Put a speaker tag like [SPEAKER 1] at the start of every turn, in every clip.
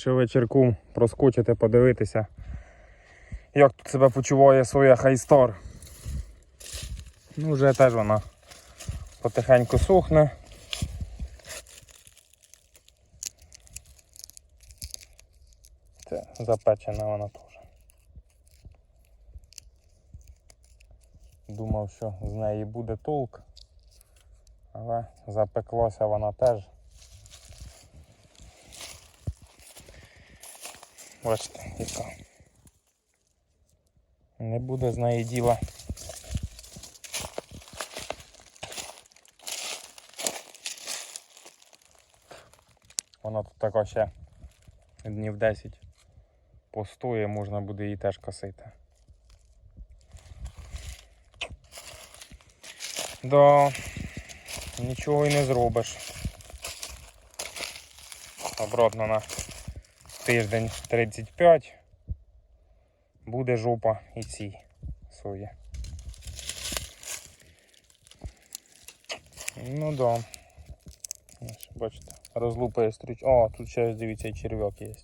[SPEAKER 1] Ще вечірку проскочити, подивитися, як тут себе почуває соя Хайстар. Ну, вже теж вона потихеньку сухне. Це запечена вона теж. Думав, що з неї буде толк, але запеклася вона теж. Бачите, яка. Не буде з неї діла. Вона тут така ще днів 10 постоє, можна буде її теж косити. Да, нічого і не зробиш. Обратно на тиждень 35 буде жопа і цій сої. Ну да. Бачите, розлупає стріч. О, тут ще дивіться і черв'як є.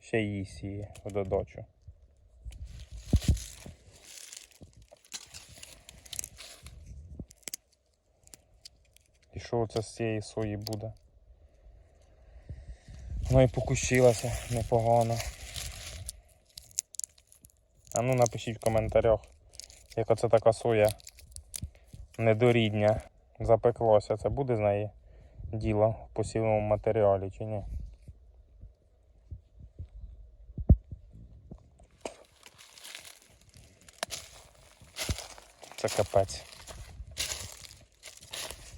[SPEAKER 1] Ще її в додачу. І що це з цієї сої буде? Вона і покущилася непогано. А ну напишіть в коментарях, як оце така соя недорідня. Запеклося, це буде з неї діло в посівному матеріалі чи ні? Це капець.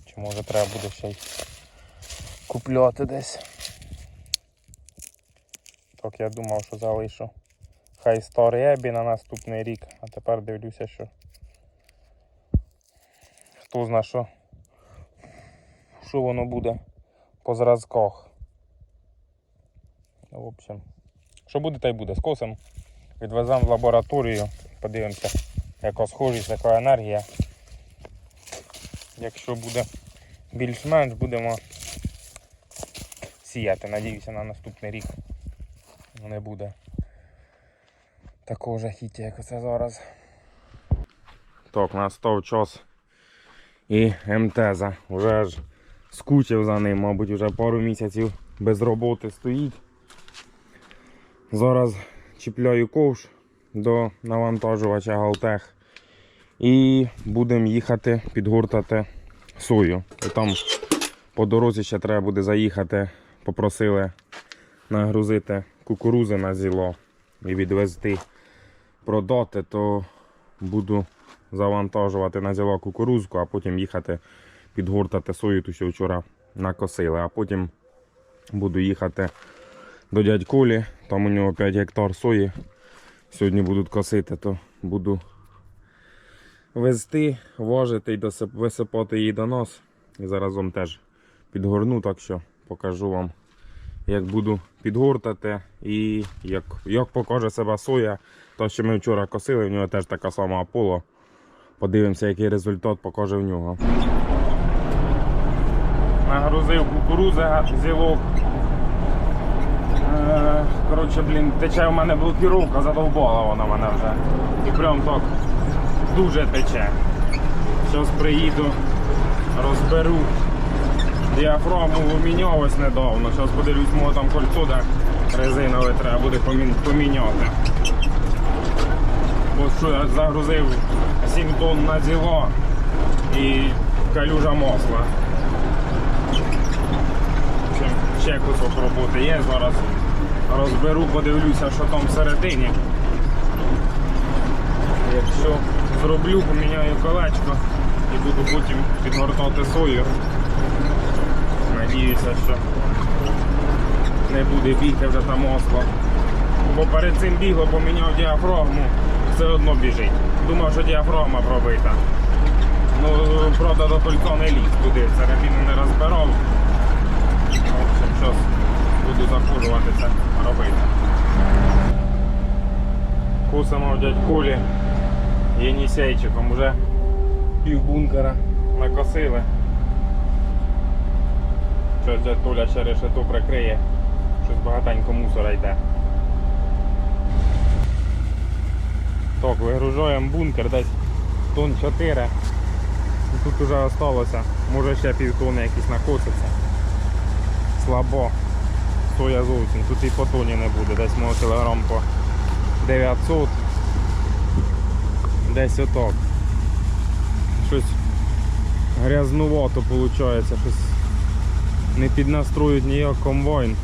[SPEAKER 1] Чи може треба буде ще й купляти десь? Так я думав, що залишу хай Ебі на наступний рік, а тепер дивлюся, що хто зна що, що воно буде по зразках. Ну, В общем, що буде, та й буде. Скосимо, відвеземо в лабораторію, подивимося, яка схожість, яка енергія. Якщо буде більш-менш, будемо сіяти. Надіюся, на наступний рік не буде такого жахіття, як це зараз. Так, настав час і МТЗа. Вже ж скучив за ним, мабуть, вже пару місяців без роботи стоїть. Зараз чіпляю ковш до навантажувача Галтех і будемо їхати підгортати сою. І там по дорозі ще треба буде заїхати, попросили нагрузити кукурузи на зіло і відвезти продати, то буду завантажувати на зіло кукурузку, а потім їхати підгортати сою, ту що вчора накосили. А потім буду їхати до дядь Колі, там у нього 5 гектар сої. Сьогодні будуть косити, то буду везти, важити і висипати її до нас. І заразом теж підгорну, так що покажу вам, як буду підгортати і як, як покаже себе соя. То, що ми вчора косили, в нього теж така сама Аполло. Подивимося, який результат покаже в нього. Нагрузив кукурузи зілок. Е, Коротше, блін, тече в мене блокіровка, задовбала вона мене вже. І прям так дуже тече. Зараз приїду, розберу діафрагму виміньовувалась недавно. Зараз подивлюсь, може там кольцо де резинове треба буде поміняти. Бо що я загрузив 7 тонн на зіло і калюжа масла. Ще кусок роботи є, зараз розберу, подивлюся, що там всередині. Якщо зроблю, поміняю колечко і буду потім підгортати сою. Надіюся, що не буде бігти вже там масло. Бо перед цим бігло, поміняв діафрагму, все одно біжить. Думав, що діафрагма пробита. Ну, правда, до кольцо не ліз туди, середину не розбирав. Зараз буду захожувати робити. Кусимо дядь Колі Єнісейчиком вже пів бункера накосили. Щось дядь Толя ще решету прикриє. Щось багатенько мусора йде. Так, вигружаємо бункер десь тонн 4. І Тут вже залишилося, може ще півтони якісь накоситься. Слабо. Соя зовсім, тут і по тоні не буде, десь мого кілограм по 900. Десь отак. Щось грязнувато виходить, щось не піднастроюють ніяк комбайн.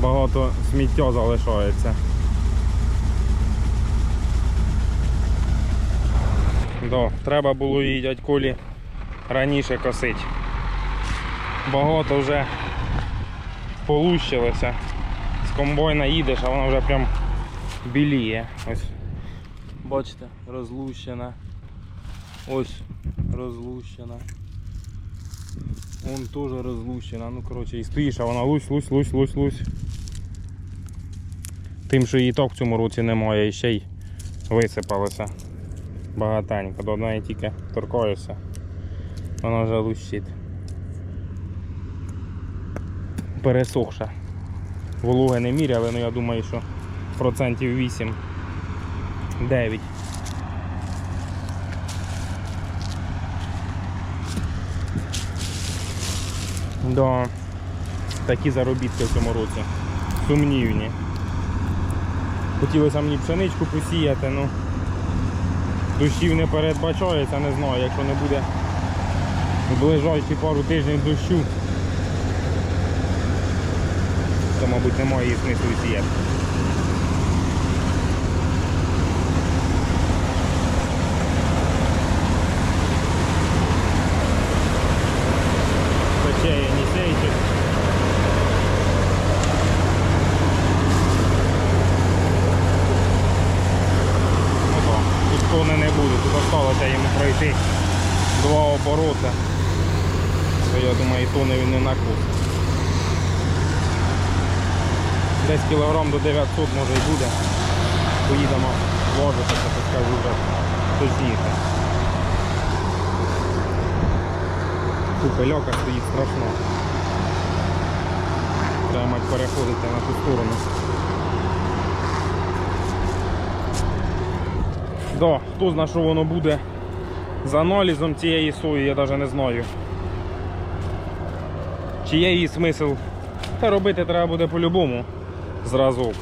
[SPEAKER 1] Багато сміття залишається. Да, треба було її дядь раніше косити. Багато вже полущилося. З комбайна їдеш, а вона вже прям біліє. Ось. Бачите, розлущена. Ось розлущена. Вон теж розлущена. Ну коротше і стоїш, а вона лусь, лусь, лусь, лусь, лусь. Тим, що її так в цьому році немає, і ще й висипалося багатенько. До одної тільки торкаєшся. Вона вже лущить. Пересохша. Вологи не міряли, але я думаю, що процентів 8 Да. Такі заробітки в цьому році. Сумнівні. Хотілося мені пшеничку посіяти, ну дощів не передбачається, не знаю, якщо не буде в ближайші пару тижнів дощу, то мабуть немає її смислу сіяти. Хоча я не сеючи. Ну так, тут тони не буде, тут осталося йому пройти два обороти. То я думаю, і тони він не накусить. Десь кілограм до 900 може і буде. Поїдемо ложитися, то скажу вже точніше. Тут пильока стоїть страшно. Треба мать переходити на ту сторону. Да, хто знає, що воно буде з аналізом цієї сої, я навіть не знаю. Чи є її смисл? Та робити треба буде по-любому зразок.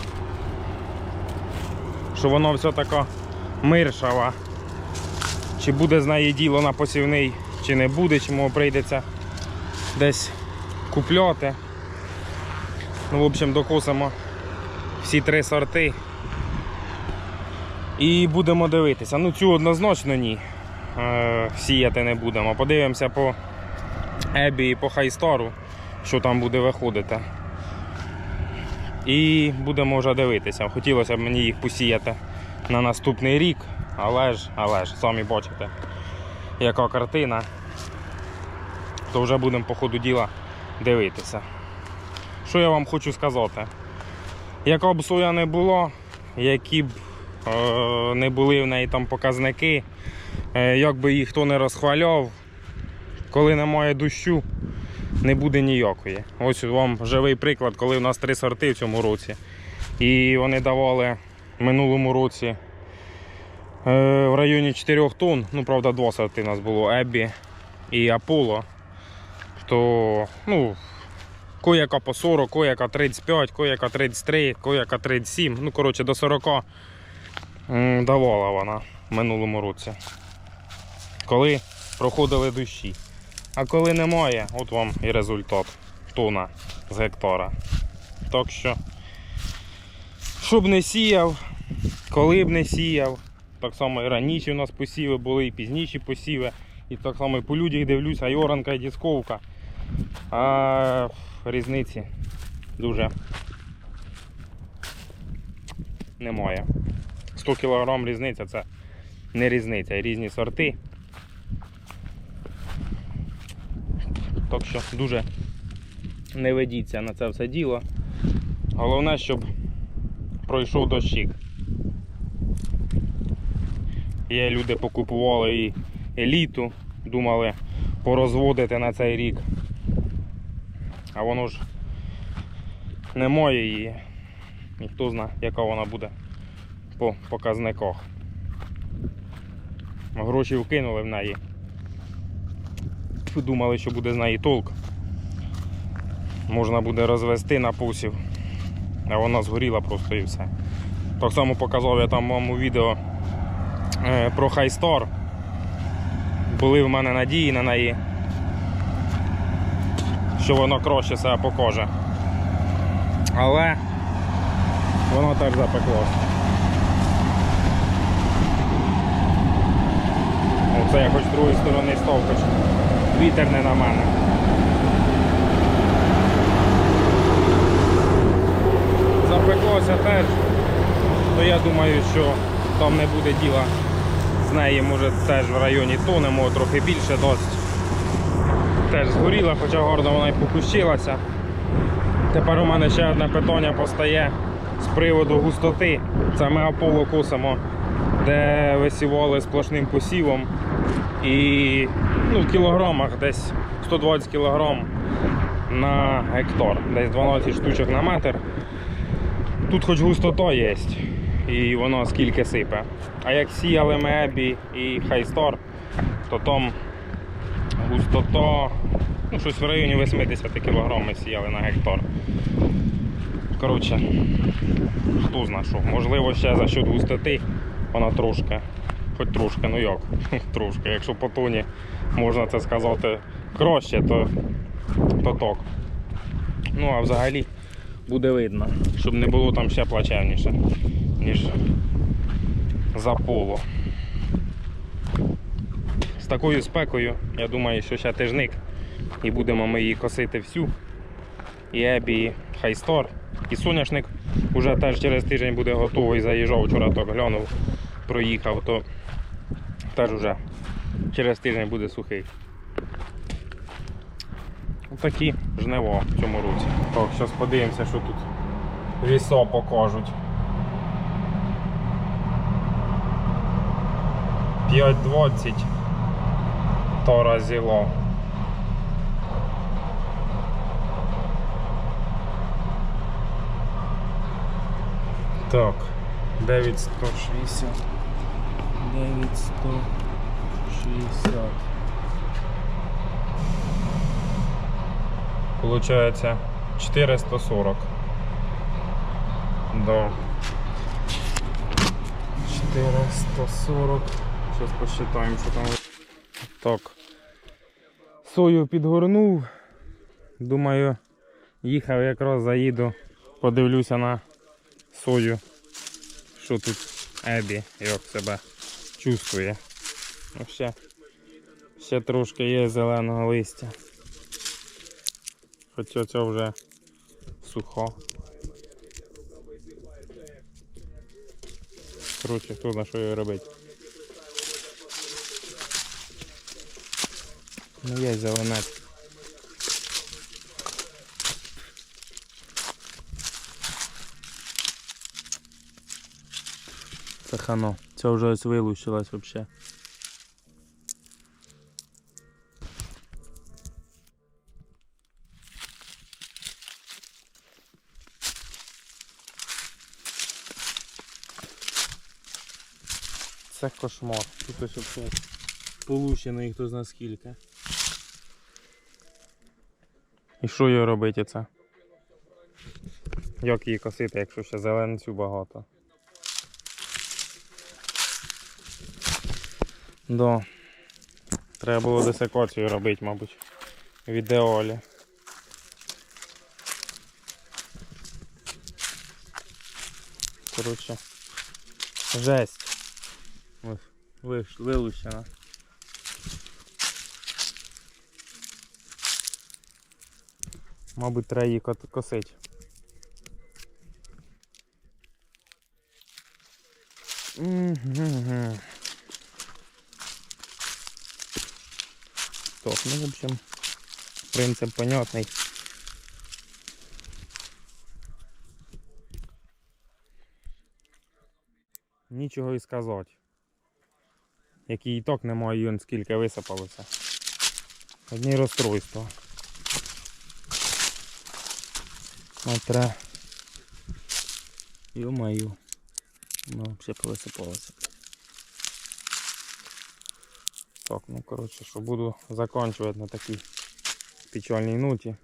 [SPEAKER 1] Що воно все така миршава. Чи буде з неї діло на посівний, чи не буде, мого прийдеться десь купляти. Ну, в общем, докосимо всі три сорти. І будемо дивитися. Ну, цю однозначно ні. Е, сіяти не будемо. Подивимося по Ебі і по Хайстару, що там буде виходити. І будемо вже дивитися. Хотілося б мені їх посіяти на наступний рік, але ж, але ж, самі бачите, яка картина. То вже будемо по ходу діла дивитися. Що я вам хочу сказати? Яка б соя не було, які б е, не були в неї там показники, як би їх хто не розхваляв, коли немає дощу, не буде ніякої. Ось вам живий приклад, коли у нас три сорти в цьому році. І вони давали в минулому році е, в районі 4 тонн. Ну, правда, два сорти у нас було Еббі і Аполло. То, ну, Кояка по 40, кояка 35, кояка 33, кояка 37. Ну, коротше, до 40 давала вона в минулому році. Коли проходили дощі. А коли немає, от вам і результат. Тона з гектара. Так що, щоб не сіяв, коли б не сіяв, так само і раніше у нас посіви були, і пізніші посіви. І так само і по людях дивлюся, і оранка, і дісковка. А різниці дуже немає. 100 кг різниця це не різниця, різні сорти. Так що дуже не ведіться на це все діло. Головне, щоб пройшов дощик. Є люди покупували і еліту, думали порозводити на цей рік. а воно ж не моє її. І хто знає, яка вона буде по показниках. Гроші вкинули в неї. Думали, що буде з неї толк. Можна буде розвести на посів. А вона згоріла просто і все. Так само показав я там в моєму відео е, про Хайстор. Були в мене надії на неї, що воно краще себе покаже. Але воно теж запеклося. Оце я хоч з другої сторони стов, хоч вітер не на мене. Запеклося теж, то я думаю, що там не буде діла з неї, може теж в районі тонемо, трохи більше досить. Теж згоріла, хоча гарно вона й покущилася. Тепер у мене ще одне питання постає з приводу густоти. Це ми Аполло косимо, де висівали сплошним посівом. І ну, в кілограмах десь 120 кілограм на гектар, десь 12 штучок на метр. Тут хоч густота є, і воно скільки сипе. А як сіяли ми Ебі і Хайстор, то там густота ну, щось в районі 80 кг ми сіяли на гектар. Коротше, хто зна що. Можливо, ще за счет густоти вона трошки, хоч трошки, ну як, трошки. Якщо по тоні можна це сказати краще, то, то так. Ну а взагалі буде видно, щоб не було там ще плачевніше, ніж за поло. З такою спекою, я думаю, що ще тижник і будемо ми її косити всю. І Ебі, і Хайстор, і соняшник уже теж через тиждень буде готовий. Заїжджав вчора так глянув, проїхав, то теж уже через тиждень буде сухий. Такі жниво в цьому році. Так, зараз подивимося, що тут вісо покажуть. 5,20 Тора зіло. Так, 9,160. 9,160. Получается 440. Да. 440. Сейчас посчитаем, що там. Так. Сою підгорнув. Думаю, їхав якраз заїду, подивлюся на сою. Що тут Ебі, як себе чувствує. Ще, ще трошки є зеленого листя. Хоча це вже сухо. Коротше, знає, що її робити. Ну є зеленець. Це хано. Це вже ось вилучилось взагалі. Це кошмар. Тут ось взагалі полущений хто зна скільки. І що її робити це? Як її косити, якщо ще зеленцю багато? Да. Треба було десекацію робити, мабуть. В ідеалі. Коротше. Жесть. Ось, виш, вилучена. Мабуть, треба її косити. Так, ну, в общем, принцип понятний. Нічого і сказати. Який іток немає, і он скільки висипалося. Одні розстройства. Натре. Ё-моё. Ну, взагалі повисипалося. Так, ну коротше, що буду закінчувати на такій печальній ноті.